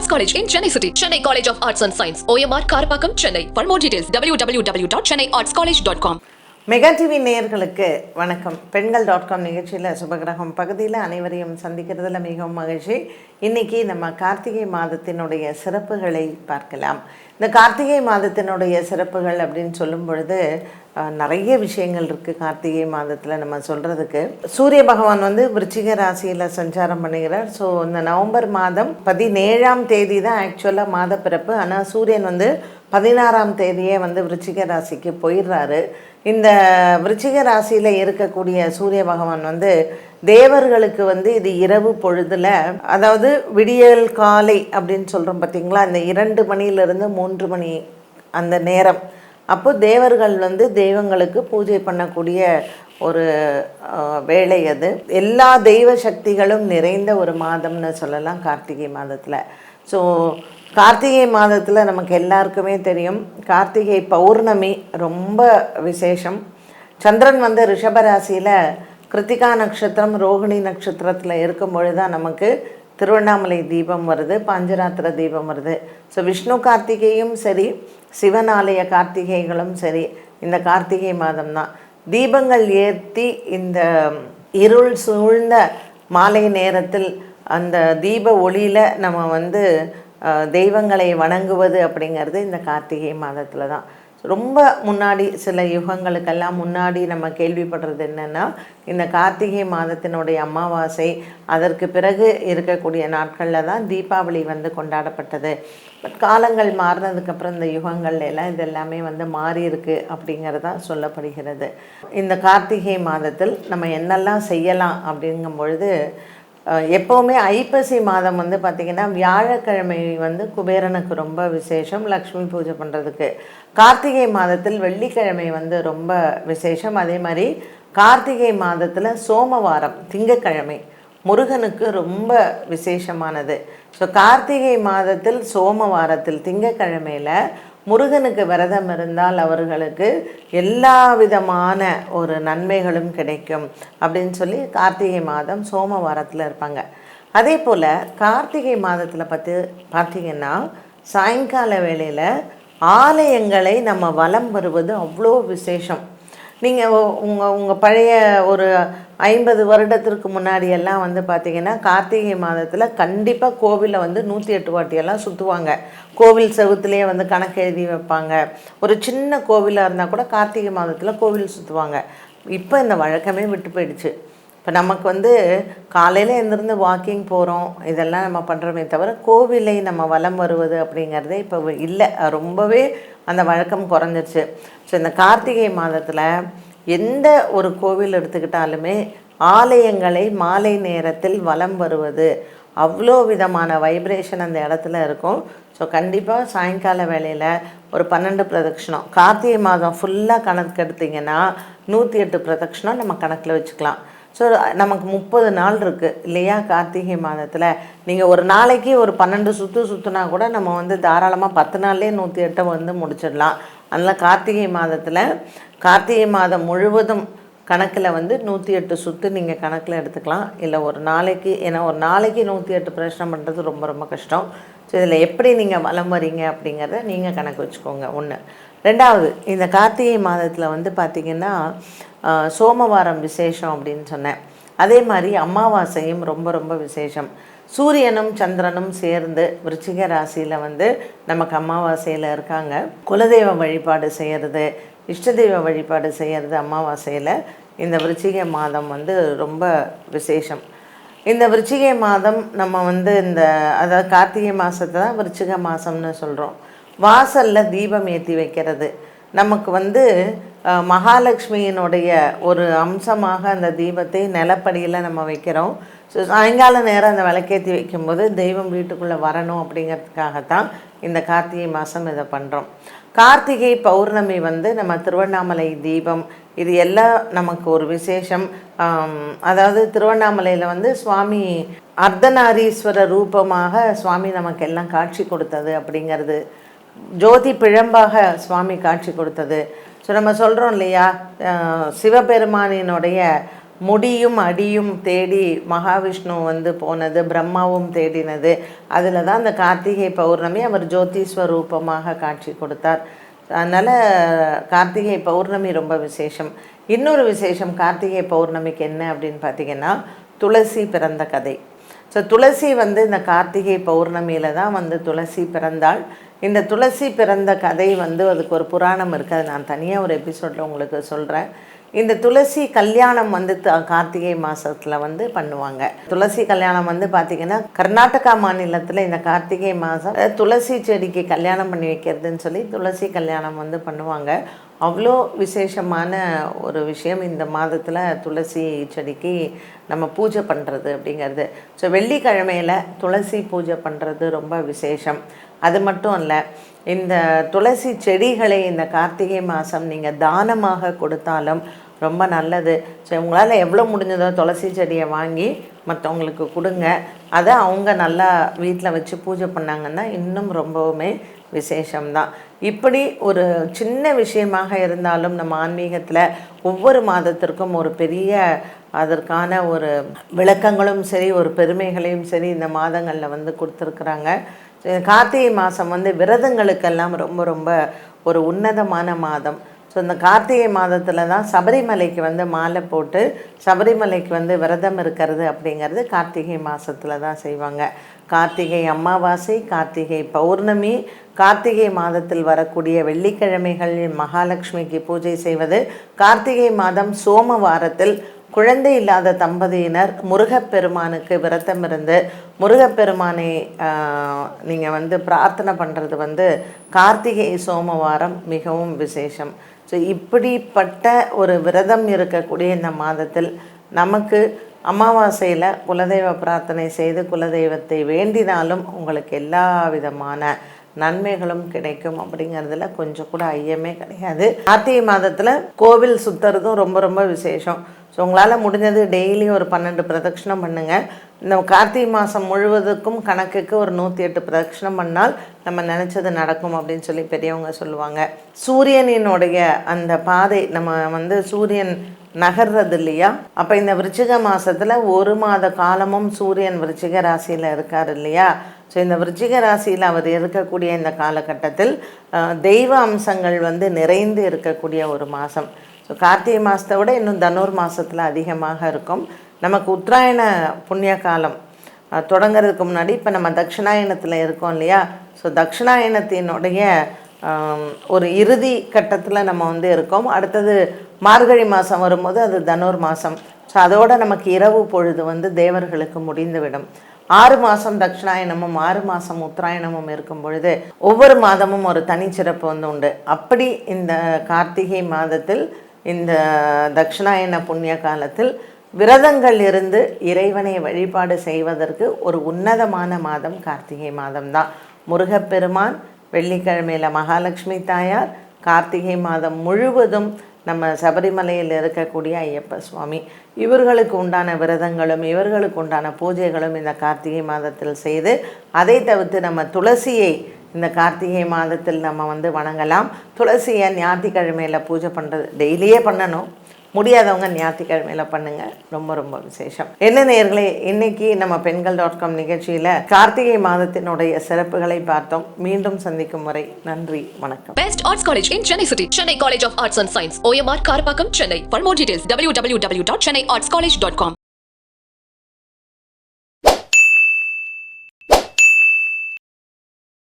Arts college in Chennai city Chennai college of arts and science OMR Karapakkam Chennai for more details W W W dot Chennai arts college dot com mega TV நேயர்களுக்கு வணக்கம். பெண்கள் dot com நிகழ்ச்சியில் சுபகிரகம் பகுதியில் அனைவரையும் சந்திக்கிறதுல மிகவும் மகிழ்ச்சி. இன்னைக்கு நம்ம கார்த்திகை மாதத்தினுடைய சிறப்புகளை பார்க்கலாம். இந்த கார்த்திகை மாதத்தினுடைய சிறப்புகள் அப்படின்னு சொல்லும் பொழுது நிறைய விஷயங்கள் இருக்குது கார்த்திகை மாதத்தில் நம்ம சொல்கிறதுக்கு சூரிய பகவான் வந்து விருச்சிக ராசியில் சஞ்சாரம் பண்ணுகிறார் ஸோ இந்த நவம்பர் மாதம் பதினேழாம் தேதி தான் ஆக்சுவலாக மாத பிறப்பு. ஆனால் சூரியன் வந்து பதினாறாம் தேதியே வந்து விருச்சிக ராசிக்கு போயிடுறாரு. இந்த விருச்சிக ராசியில் இருக்கக்கூடிய சூரிய பகவான் வந்து தேவர்களுக்கு வந்து இது இரவு பொழுதில் அதாவது விடியல் காலை அப்படின்னு சொல்கிறோம் பார்த்தீங்களா இந்த இரண்டு மணியிலிருந்து மூன்று மணி அந்த நேரம் அப்போது தேவர்கள் வந்து தெய்வங்களுக்கு பூஜை பண்ணக்கூடிய ஒரு வேலை அது. எல்லா தெய்வ சக்திகளும் நிறைந்த ஒரு மாதம்னு சொல்லலாம் கார்த்திகை மாதத்தில். ஸோ கார்த்திகை மாதத்தில் நமக்கு எல்லாருக்குமே தெரியும். கார்த்திகை பௌர்ணமி ரொம்ப விசேஷம். சந்திரன் வந்து ரிஷபராசியில் கிருத்திகா நட்சத்திரம் ரோகிணி நட்சத்திரத்தில் இருக்கும் பொழுது தான் நமக்கு திருவண்ணாமலை தீபம் வருது பாஞ்சராத்திர தீபம் வருது. ஸோ விஷ்ணு கார்த்திகையும் சரி சிவன் ஆலய கார்த்திகைகளும் சரி இந்த கார்த்திகை மாதம் தான் தீபங்கள் ஏற்றி இந்த இருள் சூழ்ந்த மாலை நேரத்தில் அந்த தீப ஒளியில் நம்ம வந்து தெய்வங்களை வணங்குவது அப்படிங்கிறது இந்த கார்த்திகை மாதத்தில் தான் ரொம்ப முன்னாடி சில யுகங்களுக்கெல்லாம் முன்னாடி நம்ம கேள்விப்படுறது என்னென்னா இந்த கார்த்திகை மாதத்தினுடைய அமாவாசை அதற்கு பிறகு இருக்கக்கூடிய நாட்களில் தான் தீபாவளி வந்து கொண்டாடப்பட்டது. பட் காலங்கள் மாறினதுக்கப்புறம் இந்த யுகங்கள்ல எல்லாம் இது எல்லாமே வந்து மாறி இருக்கு அப்படிங்கிறதா சொல்லப்படுகிறது. இந்த கார்த்திகை மாதத்தில் நம்ம என்னெல்லாம் செய்யலாம் அப்படிங்கும் பொழுது எப்போவுமே ஐப்பசி மாதம் வந்து பார்த்திங்கன்னா வியாழக்கிழமை வந்து குபேரனுக்கு ரொம்ப விசேஷம் லக்ஷ்மி பூஜை பண்ணுறதுக்கு கார்த்திகை மாதத்தில் வெள்ளிக்கிழமை வந்து ரொம்ப விசேஷம். அதே மாதிரி கார்த்திகை மாதத்தில் சோமவாரம் திங்கக்கிழமை முருகனுக்கு ரொம்ப விசேஷமானது. ஸோ கார்த்திகை மாதத்தில் சோமவாரத்தில் திங்கக்கிழமையில் முருகனுக்கு விரதம் இருந்தால் அவர்களுக்கு எல்லா விதமான ஒரு நன்மைகளும் கிடைக்கும் அப்படின்னு சொல்லி கார்த்திகை மாதம் சோமவாரத்தில் இருப்பாங்க. அதே போல் கார்த்திகை மாதத்தில் பார்த்து பார்த்தீங்கன்னா சாயங்கால வேளையில் ஆலயங்களை நம்ம வலம் வருவது அவ்வளோ விசேஷம். நீங்கள் உங்கள் உங்கள் பழைய ஒரு ஐம்பது வருடத்திற்கு முன்னாடி எல்லாம் வந்து பார்த்தீங்கன்னா கார்த்திகை மாதத்தில் கண்டிப்பாக கோவிலில் வந்து நூற்றி எட்டு வாட்டியெல்லாம் சுற்றுவாங்க கோவில் செவுத்துலேயே வந்து கணக்கு எழுதி வைப்பாங்க. ஒரு சின்ன கோவிலாக இருந்தால் கூட கார்த்திகை மாதத்தில் கோவில் சுற்றுவாங்க இப்போ இந்த வழக்கமே விட்டு போயிடுச்சு. இப்போ நமக்கு வந்து காலையில் எழுந்திருந்து வாக்கிங் போகிறோம் இதெல்லாம் நம்ம பண்ணுறோமே தவிர கோவிலை நம்ம வலம் வருவது அப்படிங்கிறதே இப்போ இல்லை. ரொம்பவே அந்த வழக்கம் குறைஞ்சிருச்சு. ஸோ இந்த கார்த்திகை மாதத்தில் எந்த ஒரு கோவில் எடுத்துக்கிட்டாலுமே ஆலயங்களை மாலை நேரத்தில் வலம் வருவது அவ்வளோ விதமான வைப்ரேஷன் அந்த இடத்துல இருக்கும். ஸோ கண்டிப்பாக சாயங்கால வேளையில் ஒரு பன்னெண்டு பிரதட்சணம். கார்த்திகை மாதம் ஃபுல்லாக கணக்கு எடுத்திங்கன்னா நூற்றி எட்டு பிரதட்சணம் நம்ம கணக்கில் வச்சுக்கலாம். ஸோ நமக்கு முப்பது நாள் இருக்குது இல்லையா கார்த்திகை மாதத்தில்? நீங்கள் ஒரு நாளைக்கு ஒரு பன்னெண்டு சுற்று சுற்றுனா கூட நம்ம வந்து தாராளமாக பத்து நாள்லேயே நூற்றி எட்டை வந்து முடிச்சிடலாம். அதனால் கார்த்திகை மாதத்தில் கார்த்திகை மாதம் முழுவதும் கணக்கில் வந்து நூற்றி எட்டு சுற்று நீங்கள் கணக்கில் எடுத்துக்கலாம். இல்லை ஒரு நாளைக்கு ஏன்னா ஒரு நாளைக்கு நூற்றி எட்டு பிரச்சனை பண்ணுறது ரொம்ப ரொம்ப கஷ்டம். ஸோ இதில் எப்படி நீங்கள் வலம் வரீங்க அப்படிங்கிறத நீங்கள் கணக்கு வச்சுக்கோங்க. ஒன்று ரெண்டாவது இந்த கார்த்திகை மாதத்தில் வந்து பார்த்திங்கன்னா சோமவாரம் விசேஷம் அப்படின்னு சொன்னேன். அதே மாதிரி அமாவாசையும் ரொம்ப ரொம்ப விசேஷம். சூரியனும் சந்திரனும் சேர்ந்து விருச்சிக ராசியில் வந்து நமக்கு அமாவாசையில் இருக்காங்க. குலதெய்வ வழிபாடு செய்கிறது இஷ்டதெய்வ வழிபாடு செய்கிறது அமாவாசையில் இந்த விருச்சிக மாதம் வந்து ரொம்ப விசேஷம். இந்த விருச்சிகை மாதம் நம்ம வந்து இந்த அதாவது கார்த்திகை மாதத்தை தான் விருச்சிக மாதம்னு சொல்கிறோம் வாசலில் தீபம் ஏற்றி வைக்கிறது. நமக்கு வந்து மகாலட்சுமியினுடைய ஒரு அம்சமாக அந்த தீபத்தை நிலப்படியில் நம்ம வைக்கிறோம். ஸோ சாயங்கால நேரம் அந்த விளக்கேற்றி வைக்கும்போது தெய்வம் வீட்டுக்குள்ளே வரணும் அப்படிங்கிறதுக்காகத்தான் இந்த கார்த்திகை மாதம் இதை பண்ணுறோம் கார்த்திகை பௌர்ணமி வந்து நம்ம திருவண்ணாமலை தீபம் இது எல்லாம் நமக்கு ஒரு விசேஷம். அதாவது திருவண்ணாமலையில் வந்து சுவாமி அர்த்தநாரீஸ்வர ரூபமாக சுவாமி நமக்கு எல்லாம் காட்சி கொடுத்தது அப்படிங்கிறது ஜோதி பிழம்பாக சுவாமி காட்சி கொடுத்தது. ஸோ நம்ம சொல்கிறோம் இல்லையா? சிவபெருமானினுடைய முடியும் அடியும் தேடி மகாவிஷ்ணு வந்து போனது பிரம்மாவும் தேடினது. அதில் தான் அந்த கார்த்திகை பௌர்ணமி அவர் ஜோதி ஸ்வரூபமாக காட்சி கொடுத்தார். அதனால் கார்த்திகை பௌர்ணமி ரொம்ப விசேஷம். இன்னொரு விசேஷம் கார்த்திகை பௌர்ணமிக்கு என்ன அப்படின்னு பார்த்தீங்கன்னா துளசி பிறந்த கதை. ஸோ துளசி வந்து இந்த கார்த்திகை பௌர்ணமியில் தான் வந்து துளசி பிறந்தாள். இந்த துளசி பிறந்த கதை வந்து அதுக்கு ஒரு புராணம் இருக்குது அது நான் தனியாக ஒரு எபிசோடில் உங்களுக்கு சொல்கிறேன் இந்த துளசி கல்யாணம் வந்து த- கார்த்திகை மாதத்தில் வந்து பண்ணுவாங்க. துளசி கல்யாணம் வந்து பார்த்திங்கன்னா கர்நாடகா மாநிலத்தில் இந்த கார்த்திகை மாதம் துளசி செடிக்கு கல்யாணம் பண்ணி வைக்கிறதுன்னு சொல்லி துளசி கல்யாணம் வந்து பண்ணுவாங்க. அவ்வளோ விசேஷமான ஒரு விஷயம் இந்த மாதத்தில் துளசி செடிக்கு நம்ம பூஜை பண்ணுறது அப்படிங்கிறது. ஸோ வெள்ளிக்கிழமையில் துளசி பூஜை பண்ணுறது ரொம்ப விசேஷம். அது மட்டும் இல்லை இந்த துளசி செடிகளை இந்த கார்த்திகை மாதம் நீங்கள் தானமாக கொடுத்தாலும் ரொம்ப நல்லது. ஸோ உங்களால் எவ்வளோ முடிஞ்சதோ துளசி செடியை வாங்கி மற்றவங்களுக்கு கொடுங்க. அதை அவங்க நல்லா வீட்டில் வச்சு பூஜை பண்ணாங்கன்னா இன்னும் ரொம்பவுமே விசேஷம்தான். இப்படி ஒரு சின்ன விஷயமாக இருந்தாலும் நம்ம ஆன்மீகத்தில் ஒவ்வொரு மாதத்திற்கும் ஒரு பெரிய அதற்கான ஒரு விளக்கங்களும் சரி ஒரு பெருமைகளையும் சரி இந்த மாதங்களில் வந்து கொடுத்துருக்குறாங்க. கார்த்திகை மாதம் வந்து விரதங்களுக்கெல்லாம் ரொம்ப ரொம்ப ஒரு உன்னதமான மாதம். ஸோ இந்த கார்த்திகை மாதத்தில் தான் சபரிமலைக்கு வந்து மாலை போட்டு சபரிமலைக்கு வந்து விரதம் இருக்கிறது அப்படிங்கிறது கார்த்திகை மாதத்தில் தான் செய்வாங்க. கார்த்திகை அமாவாசை கார்த்திகை பௌர்ணமி கார்த்திகை மாதத்தில் வரக்கூடிய வெள்ளிக்கிழமைகளில் மகாலட்சுமிக்கு பூஜை செய்வது கார்த்திகை மாதம் சோமவாரத்தில் குழந்தை இல்லாத தம்பதியினர் முருகப்பெருமானுக்கு விரதம் இருந்து முருகப்பெருமானை நீங்கள் வந்து பிரார்த்தனை பண்ணுறது வந்து கார்த்திகை சோமவாரம் மிகவும் விசேஷம். ஸோ இப்படிப்பட்ட ஒரு விரதம் இருக்கக்கூடிய இந்த மாதத்தில் நமக்கு அமாவாசையில் குலதெய்வ பிரார்த்தனை செய்து குலதெய்வத்தை வேண்டினாலும் உங்களுக்கு எல்லா விதமான நன்மைகளும் கிடைக்கும் அப்படிங்கிறதுல கொஞ்சம் கூட ஐயமே கிடையாது. கார்த்திகை மாதத்தில் கோவில் சுற்றுறதும் ரொம்ப ரொம்ப விசேஷம். ஸோ உங்களால் முடிஞ்சது டெய்லி ஒரு பன்னெண்டு பிரதட்சணம் பண்ணுங்கள் இந்த கார்த்திகை மாதம் முழுவதுக்கும் கணக்குக்கு ஒரு நூற்றி எட்டு பிரதட்சணம் பண்ணால் நம்ம நினச்சது நடக்கும் அப்படின்னு சொல்லி பெரியவங்க சொல்லுவாங்க. சூரியனினுடைய அந்த பாதை நம்ம வந்து சூரியன் நகர்றது இல்லையா? அப்போ இந்த விருச்சிக மாதத்தில் ஒரு மாத காலமும் சூரியன் விருச்சிக ராசியில் இருக்கார் இல்லையா? ஸோ இந்த விருச்சிக ராசியில் அவர் இருக்கக்கூடிய இந்த காலகட்டத்தில் தெய்வ அம்சங்கள் வந்து நிறைந்து இருக்கக்கூடிய ஒரு மாதம் ஸோ கார்த்திகை மாதத்தை விட இன்னும் தனுர் மாதத்தில் அதிகமாக இருக்கும். நமக்கு உத்தராயண புண்ணிய காலம் தொடங்கிறதுக்கு முன்னாடி இப்போ நம்ம தட்சிணாயனத்தில் இருக்கோம் இல்லையா? ஸோ தட்சிணாயனத்தினுடைய ஒரு இறுதி கட்டத்தில் நம்ம வந்து இருக்கோம். அடுத்தது மார்கழி மாதம் வரும்போது அது தனுர் மாதம் ஸோ அதோடு நமக்கு இரவு பொழுது வந்து தேவர்களுக்கு முடிந்துவிடும். ஆறு மாதம் தட்சிணாயனமும் ஆறு மாதம் உத்தராயணமும் இருக்கும் பொழுது ஒவ்வொரு மாதமும் ஒரு தனிச்சிறப்பு வந்து உண்டு. அப்படி இந்த கார்த்திகை மாதத்தில் இந்த தட்சிணாயன புண்ணிய காலத்தில் விரதங்கள் இருந்து இறைவனை வழிபாடு செய்வதற்கு ஒரு உன்னதமான மாதம் கார்த்திகை மாதம்தான். முருகப்பெருமான் வெள்ளிக்கிழமையில் மகாலட்சுமி தாயார் கார்த்திகை மாதம் முழுவதும் நம்ம சபரிமலையில் இருக்கக்கூடிய ஐயப்ப சுவாமி. இவர்களுக்கு உண்டான விரதங்களும் இவர்களுக்கு உண்டான பூஜைகளும் இந்த கார்த்திகை மாதத்தில் செய்து அதை தவிர்த்து நம்ம துளசியை இந்த கார்த்திகை மாதத்தில் நம்ம வந்து வணங்கலாம். துளசியை ஞாயிற்றுக்கிழமையில் பூஜை பண்ணுறது டெய்லியே பண்ணணும். முடியாதவங்க ஞாயிற்றுக்கிழமையில பண்ணுங்க ரொம்ப ரொம்ப விசேஷம் என்ன நேர்களே இன்னைக்கு நம்ம பெண்கள் டாட் காம் நிகழ்ச்சியில கார்த்திகை மாதத்தினுடைய சிறப்புகளை பார்த்தோம் மீண்டும் சந்திக்கும் வரை நன்றி வணக்கம் best arts college in Chennai city Chennai college of arts and science OMR Karapakkam Chennai for more details W W W dot Chennai arts college dot com